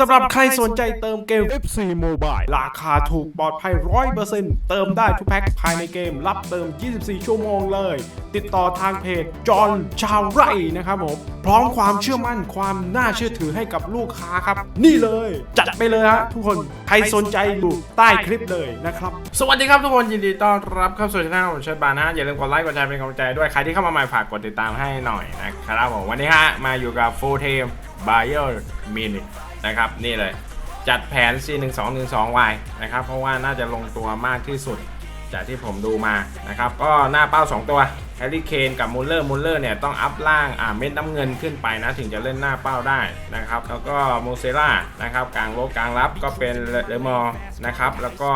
สำหรับใครสนใจเติมเกม FC Mobile ราคาถูกปลอดภัย 100%เติมได้ทุกแพ็คภายในเกม รับเติม 24 ชั่วโมงเลย ติดต่อทางเพจจอห์นชาวไร่นะครับผม พร้อมความเชื่อมั่นความน่าเชื่อถือให้กับลูกค้าครับ นี่เลย จัดไปเลยฮะทุกคนใครสนใจอยู่ใต้คลิปเลยนะครับ สวัสดีครับทุกคนยินดีต้อนรับเข้าสู่ช่องของเชิดบาร์นะอย่าลืมกดไลค์กดแชร์เป็นกำลังใจด้วยใครที่เข้ามาใหม่ฝากกดติดตามให้หน่อยนะครับผมวันนี้ฮะมาอยู่กับ Full Team Bayer Mini น นะครับนี่เลย จัดแผน C1212Y นะครับเพราะว่าน่าจะลงตัวมากที่สุดจากที่ผมดูมานะครับก็หน้าเป้า 2 ตัวแฮร์รี่เคนกับมูลเลอร์มูลเลอร์เนี่ยต้องอัพล่างอ่าเม็ดน้ำเงินขึ้นไปนะถึงจะเล่นหน้าเป้าได้นะครับแล้วก็โมเซล่านะครับกลางโลกกลางรับก็เป็นเลมอนะครับแล้วก็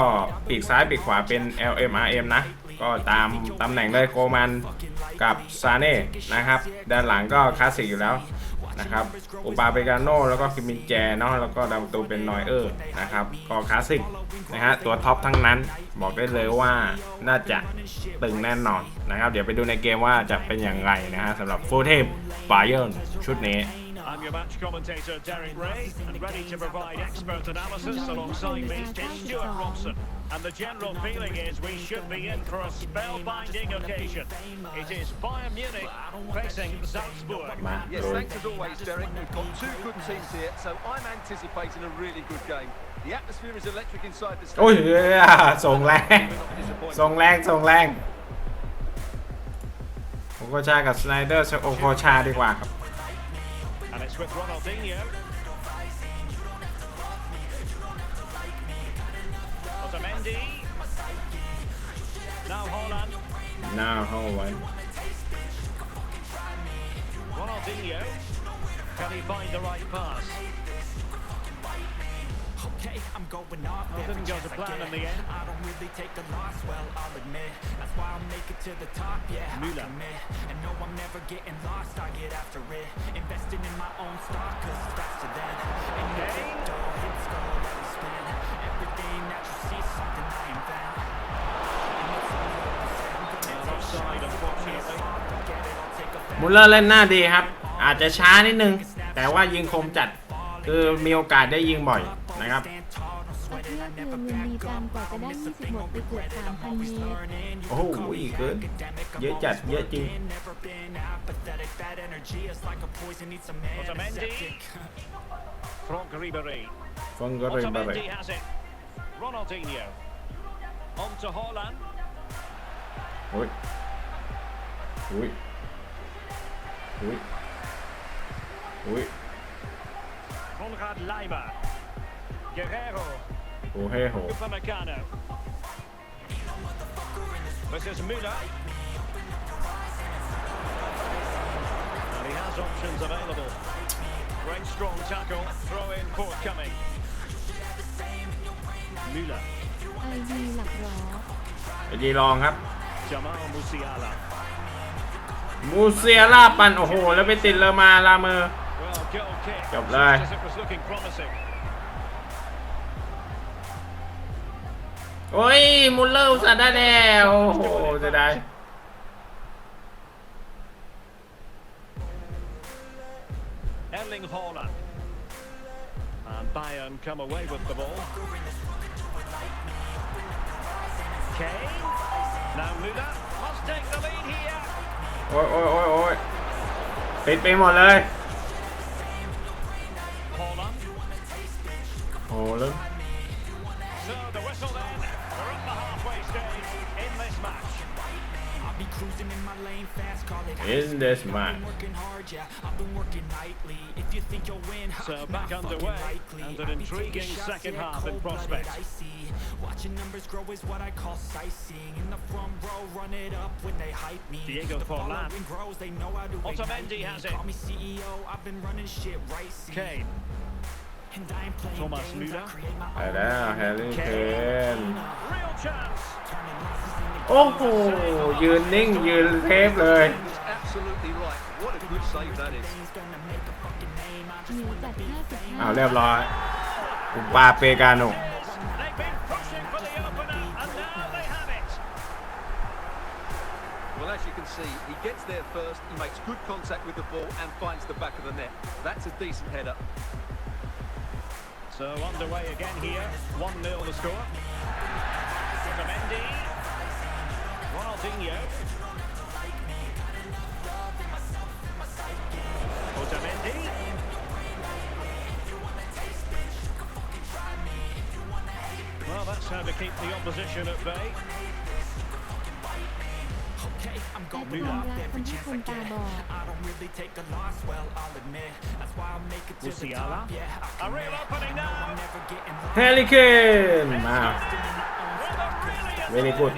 ปีกซ้ายปีกขวาเป็น LMRM นะก็ตามตำแหน่งเลยโกมันกับซาเน่นะครับด้านหลังก็คลาสสิกอยู่แล้ว นะครับโอปาเปกาโนแล้วก็คิมินแจเนาะแล้วก็ดาวตูเป็นนอยเออร์นะครับก็คลาสสิกนะฮะตัวท็อปทั้งนั้นบอกได้เลยว่าน่าจะตึงแน่นอนนะครับ เดี๋ยวไปดูในเกมว่าจะเป็นอย่างไรนะฮะสำหรับฟูเทมบาเยอร์ชุดนี้ I'm your match commentator Derek Ray, and ready to provide expert analysis alongside me is Stuart Robson. And the general feeling is we should be in for a spellbinding occasion. It is Bayern Munich facing Salzburg. มา Yes, ดู thanks as always, Derek. We've got two good teams here, so I'm anticipating a really good game. The atmosphere is electric inside the โอ้ย stadium. เอ้ยส่งแรง We're not disappointed. ส่งแรงส่งแรงโอโคชากับสไนเดอร์โอโคชาดีกว่าครับ Mendy. Now on. Now hold Ronaldinho. Can he find the right pass? okay, I'm going off well, didn't go to plan in the end. I don't really take loss, well, I'll admit. That's why I'll make it to the top, yeah, Müller. I commit. And no, I'm never getting lost, I get after it. Investing in my own stock, มุลเลอร์เล่นหน้าดีครับ อาจจะช้านิดนึง แต่ว่ายิงคมจัด คือมีโอกาสได้ยิงบ่อยนะครับ stand tall, don't sweat it, I เพื่อ never คืนเงิน back ดีตาม up. กว่าจะได้20หมดไปเกือบ3,000เมตรโอ้โหเกินเยอะจัดเยอะจริง Never been apathetic, that energy is like a poison, need some Otamendi. antiseptic. Franck Ribéry. ฟังก็เลยมาเลย Otamendi has it. Ronaldinho. On to Holland. โอ้ยโอ้ยโอ้ยโอ้ย Konrad Leimer. Guerrero. โอ้เฮ้โห Upamecano. This is Müller. And he has options available. Great strong tackle. Throw in forthcoming. Müller. ไอดีหลักร้อไอดีลองครับ Jamal Musiala. มูเซียล่าปันโอ้โห แล้วไปติดเลมาลาเมอร์จบเลยโอ้ยมุลเลอร์อุตส่าห์ได้แล้วโอ้โหจะได้เอลิงฮอลลันด์ and come away with the ball โอ้ยโอ้ยโอ้ยติดไปหมดเลย think you'll win, So not back fucking underway, likely. and an I'll be intriguing taking shots, second yeah, half in cold-blooded, prospect. I see. Watching numbers grow is what I call sightseeing. In the front row, run it up when they hype me. Diego the Forlan. following grows, they know how to ignite Otamendi me. has it. Call me CEO, I've been running shit right. see. Kane. And I ain't playing Thomas games, I Müller. create my ไป own แล้วแฮร์รี่เคน Real chance. Turning losses into โอ้โห ยืนนิ่ง ยืนเทปเลย ห just นี wanna จัด be อ้าว 55 เรียบร้อยอุปาเปกาโน They've been pushing for the opener, and now they have it. Well, as you can see, he gets there first, he makes good contact with the ball and finds the back of the net. That's a decent header. So underway again here. 1-0 the score. Otamendi. Ronaldinho. Well, that's how to keep the opposition at bay. Okay, I'm และ going ความ up รักคน every ที่ chance ค I นตา get. บอด I don't really take a loss, well, I'll admit. That's why I make it to the Musiala. top. Yeah, I A real opening now. am never getting แฮร์รี่เคนมา Well, they're really Very at good.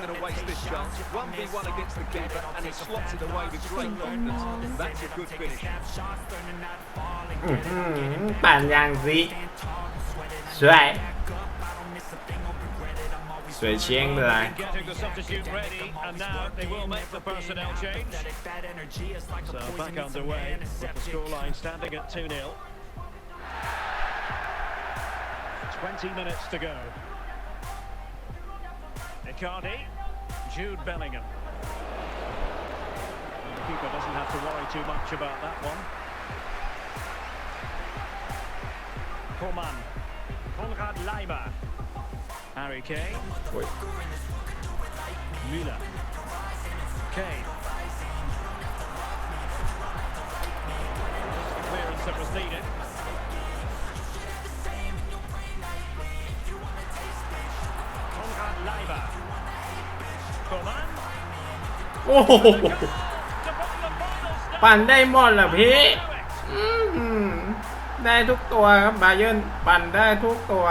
Going to waste this chance. 1v1 against the keeper, and he slots it away with great confidence. That's a good finish. shots, learning how to fall and อื้อหือปั่นยางสิสวยสวยเชียงเลย Getting the substitute ready, and now they will make the personnel change. that energy is like a So poison back in some underway with the antiseptic. scoreline standing at 2-0. 20 minutes to go. Icardi, Jude Bellingham. The keeper doesn't have to worry too much about that one. Coman, Konrad Leimer, Harry Kane. Müller. Kane. Clearance that was needed. โอ้โห To put the final stop ปั่นได้หมดเหรอพี่ to it. อื้อหือได้ทุกตัวครับบาเยิร์นปั่นได้ทุกตัว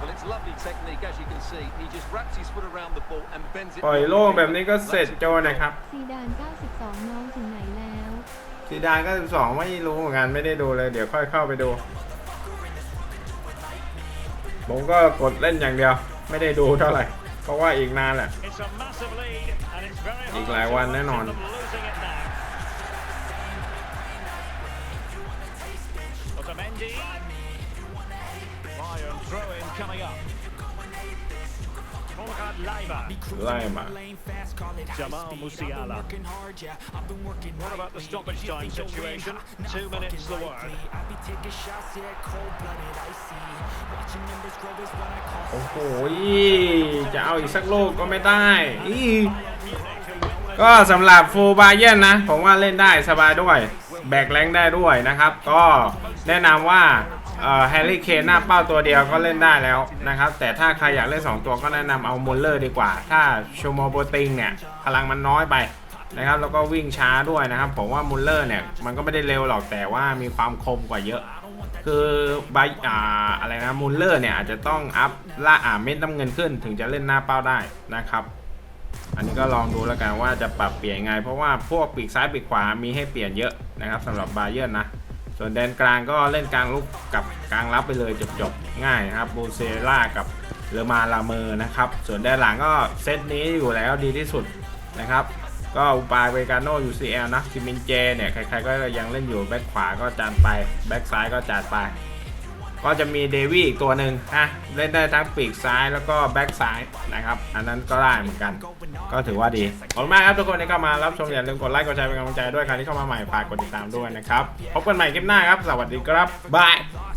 Well, it's lovely technique, as you can see. He just wraps his foot around the ball and bends it. ปล่อยโล่งแบบนี้ก็เสร็จโจนะครับ ซีดาน 92 น้องถึงไหนแล้ว ซีดานก็12ไม่รู้เหมือนกันไม่ได้ดูเลย เดี๋ยวค่อยเข้าไปดู ผมก็กดเล่นอย่างเดียว ไม่ได้ดูเท่าไหร่ เพราะว่าอีกนานแหละ It's a massive lead, and it's very อีก hard หลาย to วันแน่นอน imagine them losing it now. Otamendi. Bayern throw-in coming up. Konrad Leiber. ไล่มา Jamal Musiala. What about the stoppage time situation? Two minutes the word. โอ้โหจะเอาอีกสักลูกก็ไม่ได้อีก็สำหรับฟูบาเยนนะ ผมว่าเล่นได้สบายด้วย แบกแรงได้ด้วยนะครับ ก็แนะนำว่า แฮร์รี่เคนหน้าเป้าตัวเดียวก็เล่นได้แล้วนะครับ แต่ถ้าใครอยากเล่น 2 ตัวก็แนะนำเอามูลเลอร์ดีกว่า ถ้าชูโมโบติงเนี่ย พลังมันน้อยไปนะครับ แล้วก็วิ่งช้าด้วยนะครับ ผมว่ามูลเลอร์เนี่ย มันก็ไม่ได้เร็วหรอกแต่ว่ามีความคมกว่าเยอะ คือใบอ่าอะไรนะมูลเลอร์เนี่ยอาจจะต้องอัพล่าอ่าเม็ดน้ำเงินขึ้น ถึงจะเล่นหน้าเป้าได้นะครับอันนี้ก็ลองดูแล้วกันว่าจะปรับเปลี่ยนไง เพราะว่าพวกปีกซ้ายปีกขวามีให้เปลี่ยนเยอะนะครับสำหรับบาเยอร์นนะ ส่วนแดนกลางก็เล่นกลางลุกกับกลางรับไปเลยจบๆ ง่ายครับบูเซล่ากับเลมาลาเมอร์นะครับ ส่วนแดนหลังก็เซตนี้อยู่แล้วดีที่สุดนะครับ ก็อุปาเวกาโน UCL นะคิมินเจเนี่ยใครๆก็ยังเล่นอยู่แบ็คขวาก็จานไป แบ็คซ้ายก็จานไป ก็จะมีเดวี่อีกตัวหนึ่งนะเล่นได้ทั้งปีกซ้ายแล้วก็แบ็กซ้ายนะครับ อันนั้นก็ได้เหมือนกัน ก็ถือว่าดี ขอบคุณมากครับทุกคนที่เข้ามารับชมอย่าลืมกดไลค์กดแชร์เป็นกำลังใจด้วยใครที่เข้ามาใหม่ฝากกดติดตามด้วยนะครับ พบกันใหม่คลิปหน้าครับ สวัสดีครับบาย